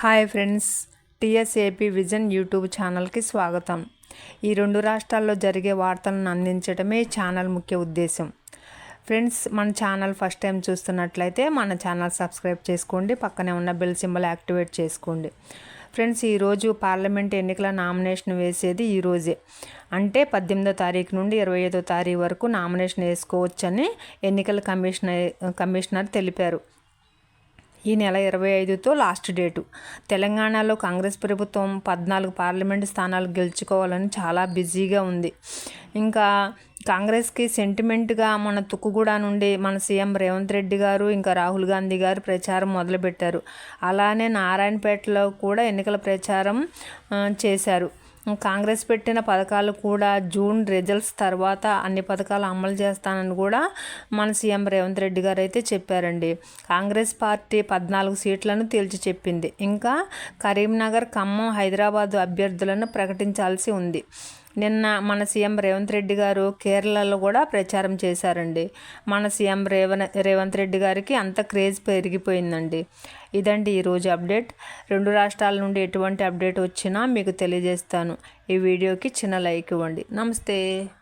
Hi friends TSAP vision YouTube ఛానల్కి స్వాగతం. ఈ రెండు రాష్ట్రాల్లో జరిగే వార్తలను అందించడమే ఛానల్ ముఖ్య ఉద్దేశం. ఫ్రెండ్స్ మన ఛానల్ ఫస్ట్ టైం చూస్తున్నట్లయితే మన ఛానల్ సబ్స్క్రైబ్ చేసుకోండి పక్కనే ఉన్న బెల్ సింబల్ యాక్టివేట్ చేసుకోండి. ఫ్రెండ్స్ ఈరోజు పార్లమెంట్ ఎన్నికల నామినేషన్ వేసేది ఈరోజే అంటే పద్దెనిమిదో తారీఖు నుండి ఇరవై ఐదో తారీఖు వరకు నామినేషన్ వేసుకోవచ్చని ఎన్నికల కమిషనర్ కమిషనర్ తెలిపారు. ఈ నెల ఇరవై ఐదుతో లాస్ట్ డేటు. తెలంగాణలో కాంగ్రెస్ ప్రభుత్వం పద్నాలుగు పార్లమెంటు స్థానాలు గెలుచుకోవాలని చాలా బిజీగా ఉంది. ఇంకా కాంగ్రెస్కి సెంటిమెంట్గా మన తుక్కుగూడ నుండి మన సీఎం రేవంత్ రెడ్డి గారు ఇంకా రాహుల్ గాంధీ గారు ప్రచారం మొదలుపెట్టారు. అలానే నారాయణపేటలో కూడా ఎన్నికల ప్రచారం చేశారు. కాంగ్రెస్ పెట్టిన పథకాలు కూడా జూన్ రిజల్ట్స్ తర్వాత అన్ని పథకాలు అమలు చేస్తానని కూడా మన సీఎం రేవంత్ రెడ్డి గారు అయితే చెప్పారండి. కాంగ్రెస్ పార్టీ పద్నాలుగు సీట్లను తేల్చి చెప్పింది. ఇంకా కరీంనగర్ ఖమ్మం హైదరాబాద్ అభ్యర్థులను ప్రకటించాల్సి ఉంది. నిన్న మన సీఎం రేవంత్ రెడ్డి గారు కేరళలో కూడా ప్రచారం చేశారండి. మన సీఎం రేవన్ రేవంత్ రెడ్డి గారికి అంత క్రేజ్ పెరిగిపోయిందండి. ఇదండి ఈరోజు అప్డేట్. రెండు రాష్ట్రాల నుండి ఎటువంటి అప్డేట్ వచ్చినా మీకు తెలియజేస్తాను. ఈ వీడియోకి చిన్న లైక్ ఇవ్వండి. నమస్తే.